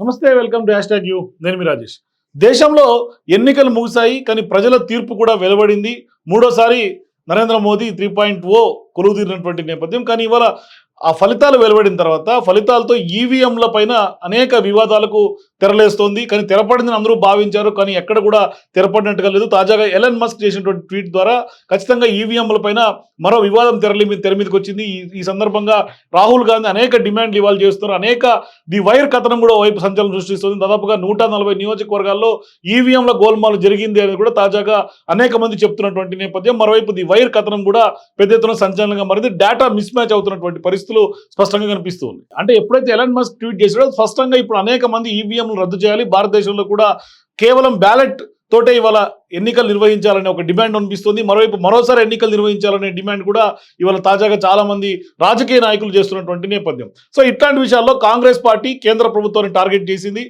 నమస్తే welcome to hashtag U. నేను మీ రాజేష్. దేశంలో ఎన్నికలు ముగిశాయి కానీ ప్రజల తీర్పు కూడా వెలువడింది. మూడోసారి Narendra Modi three point O కొలువు తీరినటువంటి నేపథ్యం. కానీ ఇవాళ ఆ ఫలితాలు వెలువడిన తర్వాత ఫలితాలతో ఈవీఎంల పైన అనేక వివాదాలకు తెరలేస్తోంది. కానీ తెరపడిందని అందరూ భావించారు. కానీ ఎక్కడ కూడా తెరపడినట్టుగా లేదు. తాజాగా ఎలన్ మస్క్ చేసినటువంటి ట్వీట్ ద్వారా ఖచ్చితంగా ఈవీఎంల పైన మరో వివాదం తెరలి తెర మీదకి వచ్చింది. ఈ ఈ సందర్భంగా రాహుల్ గాంధీ అనేక డిమాండ్లు ఇవాళ చేస్తున్నారు. అనేక ది వైర్ కథనం కూడా వైపు సంచలనం సృష్టిస్తుంది. దాదాపుగా నూట నలభై నియోజకవర్గాల్లో ఈవీఎంల గోల్మాలు జరిగింది అనేది కూడా తాజాగా అనేక మంది చెప్తున్నటువంటి నేపథ్యం. మరోవైపు ది వైర్ కథనం కూడా పెద్ద ఎత్తున సంచలనంగా మారింది. డేటా మిస్ మ్యాచ్ అవుతున్నటువంటి పరిస్థితులు స్పష్టంగా కనిపిస్తుంది అంటే ఎప్పుడైతే ఎలాన్ మస్క్ ట్వీట్ చేసాడో స్పష్టంగా ఇప్పుడు అనేక మంది ఈవీఎంలు రద్దు చేయాలి. భారతదేశంలో కూడా కేవలం బ్యాలెట్ తోటే ఇవాళ ఎన్నికలు నిర్వహించాలనే ఒక డిమాండ్ అనిపిస్తుంది. మరోవైపు మరోసారి ఎన్నికలు నిర్వహించాలనే డిమాండ్ కూడా ఇవాళ తాజాగా చాలా మంది రాజకీయ నాయకులు చేస్తున్నటువంటి నేపథ్యం. సో ఇట్లాంటి విషయాల్లో కాంగ్రెస్ పార్టీ కేంద్ర ప్రభుత్వాన్ని టార్గెట్ చేసింది.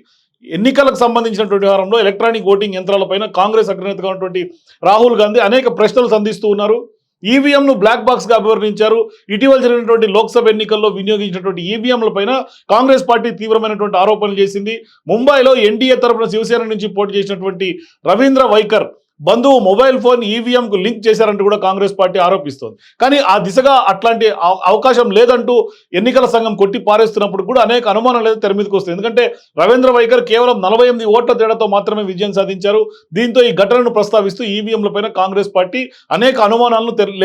ఎన్నికలకు సంబంధించినటువంటి వ్యవహారంలో ఎలక్ట్రానిక్ ఓటింగ్ యంత్రాలపైన కాంగ్రెస్ అగ్రనేతగా ఉన్నటువంటి రాహుల్ గాంధీ అనేక ప్రశ్నలు సంధిస్తూ ఉన్నారు. ఈవీఎంను బ్లాక్ బాక్స్గా అభివర్ణించారు. ఇటీవల జరిగినటువంటి లోక్సభ ఎన్నికల్లో వినియోగించినటువంటి ఈవీఎంలపైన కాంగ్రెస్ పార్టీ తీవ్రమైనటువంటి ఆరోపణలు చేసింది. ముంబైలో ఎన్డీఏ తరపున శివసేన నుంచి పోటీ చేసినటువంటి రవీంద్ర వైకర్ బంధువు మొబైల్ ఫోన్ ఈవీఎంకు లింక్ చేశారంటూ కూడా కాంగ్రెస్ పార్టీ ఆరోపిస్తోంది. కానీ ఆ దిశగా అట్లాంటి అవ- అవకాశం లేదంటూ ఎన్నికల సంఘం కొట్టి పారేస్తున్నప్పుడు కూడా అనేక అనుమానాలు అయితే తెర మీదకి ఎందుకంటే రవీంద్ర వైఖర్ కేవలం నలభై ఎనిమిది ఓట్ల తేడాతో మాత్రమే విజయం సాధించారు. దీంతో ఈ ఘటనను ప్రస్తావిస్తూ ఈవీఎంలపైన కాంగ్రెస్ పార్టీ అనేక అనుమానాలను తెర-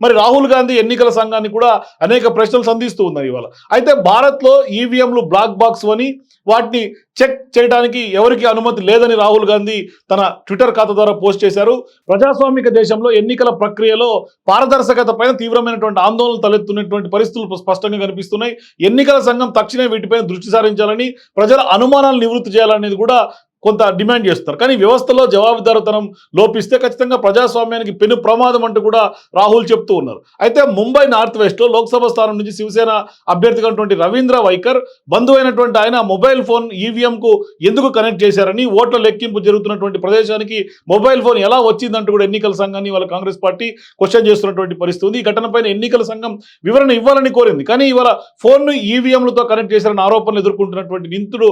మరి రాహుల్ గాంధీ ఎన్నికల సంఘాన్ని కూడా అనేక ప్రశ్నలు సంధిస్తూ ఉన్నారు ఇవాళ. అయితే భారత్లో ఈవీఎంలు బ్లాక్ బాక్స్ అని వాటిని చెక్ చేయడానికి ఎవరికి అనుమతి లేదని రాహుల్ గాంధీ తన ట్విట్టర్ ఖాతా ద్వారా పోస్ట్ చేశారు. ప్రజాస్వామిక దేశంలో ఎన్నికల ప్రక్రియలో పారదర్శకత పైన తీవ్రమైనటువంటి ఆందోళనలు తలెత్తున్నటువంటి పరిస్థితులు స్పష్టంగా కనిపిస్తున్నాయి. ఎన్నికల సంఘం తక్షణమే వీటిపైన దృష్టి సారించాలని ప్రజల అనుమానాలు నివృత్తి చేయాలనేది కూడా కొంత డిమాండ్ చేస్తారు. కానీ వ్యవస్థలో జవాబుదారుతనం లోపిస్తే ఖచ్చితంగా ప్రజాస్వామ్యానికి పెను ప్రమాదం అంటూ కూడా రాహుల్ చెప్తూ ఉన్నారు. అయితే ముంబై నార్త్ వెస్ట్లో లోక్సభ స్థానం నుంచి శివసేన అభ్యర్థిగా ఉన్నటువంటి రవీంద్ర వైకర్ బంధువైనటువంటి అయినటువంటి ఆయన మొబైల్ ఫోన్ ఈవీఎంకు ఎందుకు కనెక్ట్ చేశారని ఓట్ల లెక్కింపు జరుగుతున్నటువంటి ప్రదేశానికి మొబైల్ ఫోన్ ఎలా వచ్చిందంటూ కూడా ఎన్నికల సంఘాన్ని వాళ్ళ కాంగ్రెస్ పార్టీ క్వశ్చన్ చేస్తున్నటువంటి పరిస్థితి ఉంది. ఈ ఘటనపైన ఎన్నికల సంఘం వివరణ ఇవ్వాలని కోరింది. కానీ ఇవాళ ఫోన్ను ఈవీఎంలతో కనెక్ట్ చేశారని ఆరోపణలు ఎదుర్కొంటున్నటువంటి నింతుడు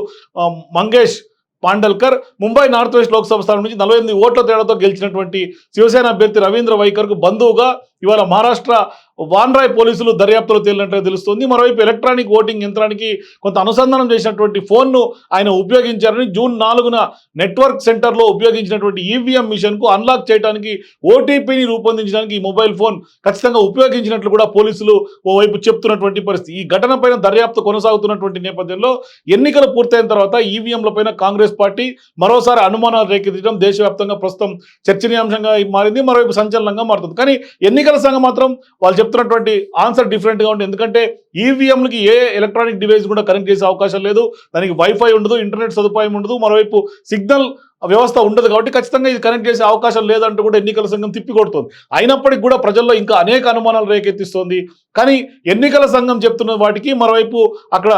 మంగేష్ పాండల్కర్ ముంబై నార్త్ వెస్ట్ లోక్సభ స్థానం నుంచి నలభై ఎనిమిది ఓట్ల తేడాతో గెలిచినటువంటి శివసేన అభ్యర్థి రవీంద్ర వైకర్కు బంధువుగా ఇవాళ మహారాష్ట్ర వాన్రాయ్ పోలీసులు దర్యాప్తులో తేలినట్టుగా తెలుస్తుంది. మరోవైపు ఎలక్ట్రానిక్ ఓటింగ్ యంత్రానికి కొంత అనుసంధానం చేసినటువంటి ఫోన్ను ఆయన ఉపయోగించారని జూన్ నాలుగున నెట్వర్క్ సెంటర్లో ఉపయోగించినటువంటి ఈవీఎం మిషన్కు అన్లాక్ చేయడానికి ఓటీపీని రూపొందించడానికి ఈ మొబైల్ ఫోన్ ఖచ్చితంగా ఉపయోగించినట్లు కూడా పోలీసులు ఓవైపు చెప్తున్నటువంటి పరిస్థితి. ఈ ఘటన పైన దర్యాప్తు కొనసాగుతున్నటువంటి నేపథ్యంలో ఎన్నికలు పూర్తయిన తర్వాత ఈవీఎంలపైన కాంగ్రెస్ పార్టీ మరోసారి అనుమానాలు రేకెత్తడం దేశవ్యాప్తంగా ప్రస్తుతం చర్చనీయాంశంగా మారింది. మరోవైపు సంచలనంగా మారుతుంది. కానీ ఎన్నికల సంఘం మాత్రం వాళ్ళు చెప్తున్నటువంటి ఆన్సర్ డిఫరెంట్గా ఉంటుంది ఎందుకంటే ఈవీఎంలకి ఏ ఎలక్ట్రానిక్ డివైస్ కూడా కనెక్ట్ చేసే అవకాశం లేదు. దానికి వైఫై ఉండదు ఇంటర్నెట్ సదుపాయం ఉండదు. మరోవైపు సిగ్నల్ వ్యవస్థ ఉండదు కాబట్టి ఖచ్చితంగా ఇది కనెక్ట్ చేసే అవకాశం లేదంటూ కూడా ఎన్నికల సంఘం తిప్పికొడుతోంది. అయినప్పటికీ కూడా ప్రజల్లో ఇంకా అనేక అనుమానాలు రేకెత్తిస్తోంది. కానీ ఎన్నికల సంఘం చెప్తున్న వాటికి మరోవైపు అక్కడ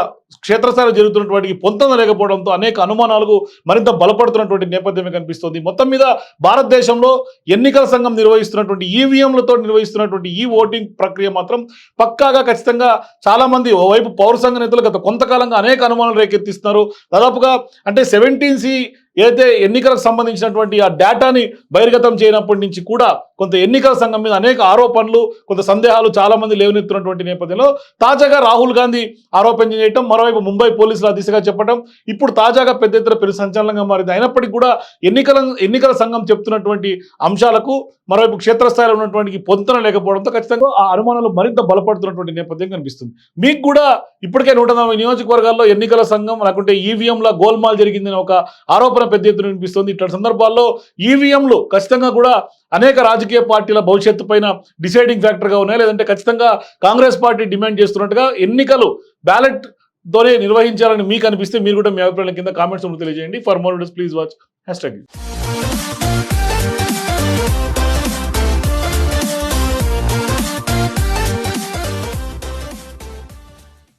క్షేత్రస్థాయిలో జరుగుతున్నటువంటి వాటికి పొంతన లేకపోవడంతో అనేక అనుమానాలకు మరింత బలపడుతున్నటువంటి నేపథ్యమే కనిపిస్తోంది. మొత్తం మీద భారతదేశంలో ఎన్నికల సంఘం నిర్వహిస్తున్నటువంటి ఈవీఎంలతో నిర్వహిస్తున్నటువంటి ఈ ఓటింగ్ ప్రక్రియ మాత్రం పక్కాగా ఖచ్చితంగా చాలామంది ఓవైపు పౌర సంఘ నేతలు గత కొంతకాలంగా అనేక అనుమానాలు రేకెత్తిస్తున్నారు. దాదాపుగా అంటే సెవెంటీన్ సి ఏదైతే ఎన్నికలకు సంబంధించినటువంటి ఆ డేటాని బహిర్గతం చేయనప్పటి నుంచి కూడా కొంత ఎన్నికల సంఘం మీద అనేక ఆరోపణలు కొంత సందేహాలు చాలా మంది లేవనెత్తున్నటువంటి నేపథ్యంలో తాజాగా రాహుల్ గాంధీ ఆరోపణ చేయటం మరోవైపు ముంబై పోలీసులు దిశగా చెప్పడం ఇప్పుడు తాజాగా పెద్ద ఎత్తున పెరు సంచలనంగా మారింది. అయినప్పటికీ కూడా ఎన్నికల ఎన్నికల సంఘం చెప్తున్నటువంటి అంశాలకు మరోవైపు క్షేత్రస్థాయిలో ఉన్నటువంటి పొంతన లేకపోవడంతో ఖచ్చితంగా ఆ అనుమానాలు మరింత బలపడుతున్నటువంటి నేపథ్యం కనిపిస్తుంది. మీకు కూడా ఇప్పటికే నూట నలభై నియోజకవర్గాల్లో ఎన్నికల సంఘం లేకుంటే ఈవీఎంల గోల్మాల్ జరిగిందని ఒక ఆరోపణ పెద్ద ఎత్తున వినిపిస్తుంది. ఇట్లాంటి సందర్భాల్లో ఈవీఎంలు ఖచ్చితంగా కూడా అనేక రాజకీయ పార్టీల భవిష్యత్తు పైన డిసైడింగ్ ఫ్యాక్టర్గా ఉన్నాయి. లేదంటే ఖచ్చితంగా కాంగ్రెస్ పార్టీ డిమాండ్ చేస్తున్నట్టుగా ఎన్నికలు బ్యాలెట్ తోనే నిర్వహించాలని మీకు అనిపిస్తే మీరు కూడా మీ అభిప్రాయం కింద కామెంట్స్ తెలియజేయండి. For more please watch hashtag